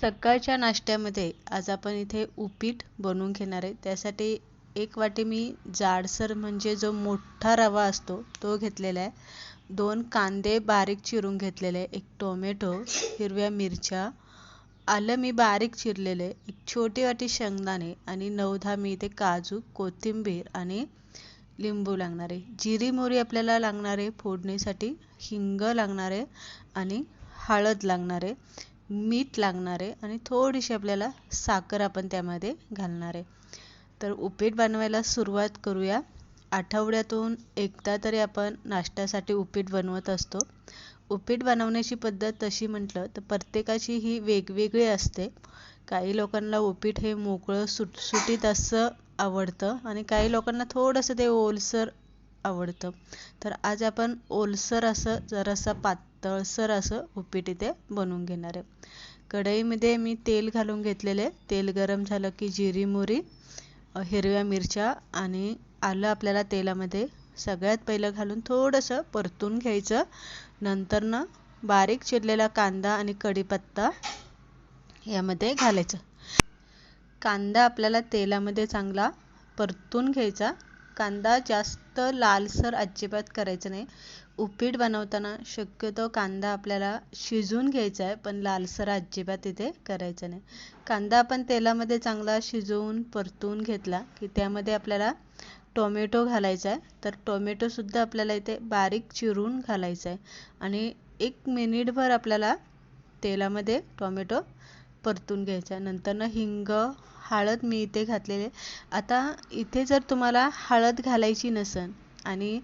सकाळच्या नाश्त्यामध्ये आज आपण इथे उपीट बनवून घेणार आहे. त्यासाठी एक वाटी मी जाडसर म्हणजे जो मोठा रवा असतो तो घेतलेला आहे. दोन कांदे बारीक चिरून घेतलेले आहे एक टोमॅटो हिरव्या मिरच्या. आलं मी बारीक चिरलेले एक छोटी वाटी शेंगदाणे आणि नऊ दहा मी इथे काजू कोथिंबीर आणि लिंबू लागणार आहे. जिरी मोरी आपल्याला लागणार आहे फोडणीसाठी हिंग लागणार आहे आणि हळद लागणार आहे. मीठ लागणार आहे आणि थोडीशी आपल्याला साखर आपण त्यामध्ये घालणार आहे. तर उपीट बनवायला सुरुवात करूया. आठवड्यातून एकदा तरी आपण नाश्त्यासाठी उपीट बनवत असतो. उपीट बनवण्याची पद्धत तशी म्हटलं तर प्रत्येकाची ही वेगवेगळी असते. काही लोकांना उपीट हे मोकळं सुटसुटीत असं आवडतं आणि काही लोकांना थोडंसं ते ओलसर आवडतं. तर आज आपण ओलसर असं जरासं पातळसर असं उपीट इथे बनवून घेणार आहे. कढईमध्ये मी तेल घालून घेतलेले तेल गरम झालं की जिरी मोरी हिरव्या मिरच्या आणि आलं आपल्याला तेलामध्ये. सगळ्यात पहिलं घालून थोडंसं परतून घ्यायचं. नंतर ना बारीक चिरलेला कांदा आणि कढीपत्ता यामध्ये घालायचं. कांदा आपल्याला तेलामध्ये चांगला परतून घ्यायचा. कांदा जास्त लालसर अजिबात करायचा नाही. उपीट बनवताना शक्यतो कांदा आपल्याला शिजून घ्यायचा आहे पण लालसर अजिबात इथे करायचं नाही. कांदा आपण तेलामध्ये चांगला शिजवून परतून घेतला की त्यामध्ये आपल्याला टोमॅटो घालायचा आहे. तर टोमॅटोसुद्धा आपल्याला इथे बारीक चिरून घालायचा आहे. आणि एक मिनिटभर आपल्याला तेलामध्ये टोमॅटो परतून घ्यायचा नंतरनं हिंग हळद मी इथे घातलेले. आता इथे जर तुम्हाला हळद घालायची नसेल आणि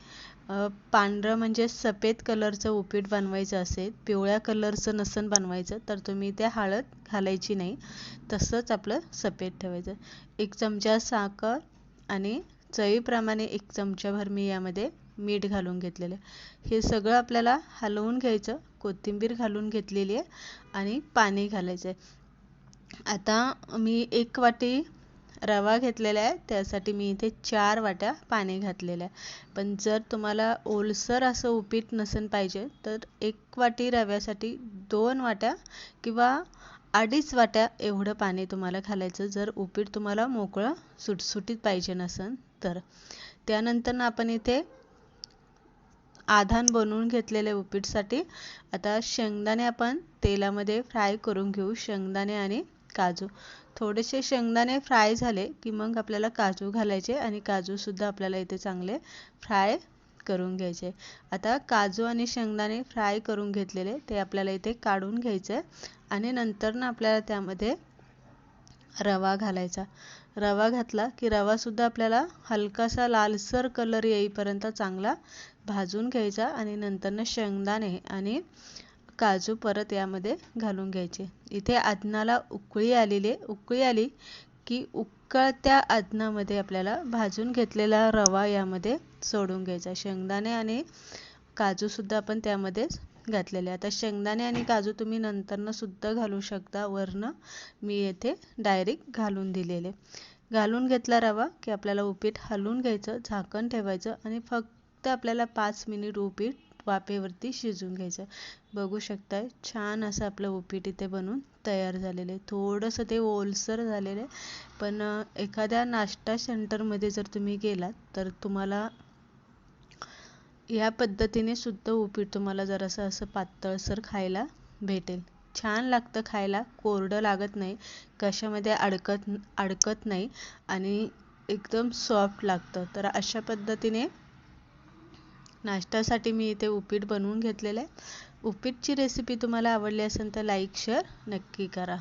पांढरं म्हणजे सफेद कलरचं उपीट बनवायचं असेल पिवळ्या कलरचं नसन बनवायचं तर तुम्ही ते हळद घालायची नाही. तसंच आपलं सफेद ठेवायचं. एक चमचा साखर आणि चवीप्रमाणे एक चमचाभर मी यामध्ये मीठ घालून घेतलेलं हे सगळं आपल्याला हलवून घ्यायचं. कोथिंबीर घालून घेतलेली आहे आणि पाणी घालायचं आहे. आता मी एक वाटी रवा घेतलेला आहे. त्यासाठी मी इथे चार वाट्या पाणी घातलेलं आहे. पण जर तुम्हाला ओलसर असं उपीट नसेल पाहिजे तर एक वाटी रव्यासाठी दोन वाट्या किंवा अडीच वाट्या एवढं पाणी तुम्हाला घालायचं. जर उपीट तुम्हाला मोकळं सुटसुटीत पाहिजे नसेल तर. त्यानंतर आपण इथे आधान बनवून घेतलेले उपीटसाठी आता शेंगदाणे आपण तेलामध्ये फ्राय करून घेऊ. शेंगदाणे आणि काजू. थोडेसे शेंगदाणे फ्राय झाले की मग आपल्याला काजू घालायचे आणि काजूसुद्धा आपल्याला इथे चांगले फ्राय करून घ्यायचे. आता काजू आणि शेंगदाणे फ्राय करून घेतलेले ते आपल्याला इथे काढून घ्यायचे आणि नंतर ना आपल्याला त्यामध्ये रवा घालायचा. रवा घातला की रवासुद्धा आपल्याला हलकासा लालसर कलर येईपर्यंत चांगला भाजून घ्यायचा आणि नंतरनं शेंगदाणे आणि काजू परत यामध्ये घालून घ्यायचे. इथे आदनाला उकळी आलेली उकळी आली की उकळत्या आदनामध्ये आपल्याला भाजून घेतलेला रवा यामध्ये सोडून घ्यायचा. शेंगदाणे आणि काजूसुद्धा आपण त्यामध्येच घातलेले आता शेंगदाणे आणि काजू तुम्ही नंतरनं सुद्धा घालू शकता. वरनं मी येथे डायरेक्ट घालून दिलेले घालून घेतला रवा की आपल्याला उपीट हलवून घ्यायचं झाकण ठेवायचं आणि फक्त आपल्याला पाच मिनिट उपीट वाफेवरती शिजून घ्यायचं. बघू शकताय छान असं आपलं उपीट इथे बनून तयार झालेलं आहे. थोडंसं ते ओलसर झालेलं आहे पण एखाद्या नाश्ता सेंटरमध्ये जर तुम्ही गेलात तर तुम्हाला या पद्धतीने सुद्धा उपीट तुम्हाला जरासं असं पातळसर खायला भेटेल. छान लागतं खायला कोरडं लागत नाही कशामध्ये अडकत अडकत नाही आणि एकदम सॉफ्ट लागतं. तर अशा पद्धतीने नाश्त्यासाठी मी इथे उपीट बनवून घेतलेलं आहे. उपीटची रेसिपी तुम्हाला आवडली असेल तर लाईक शेअर नक्की करा.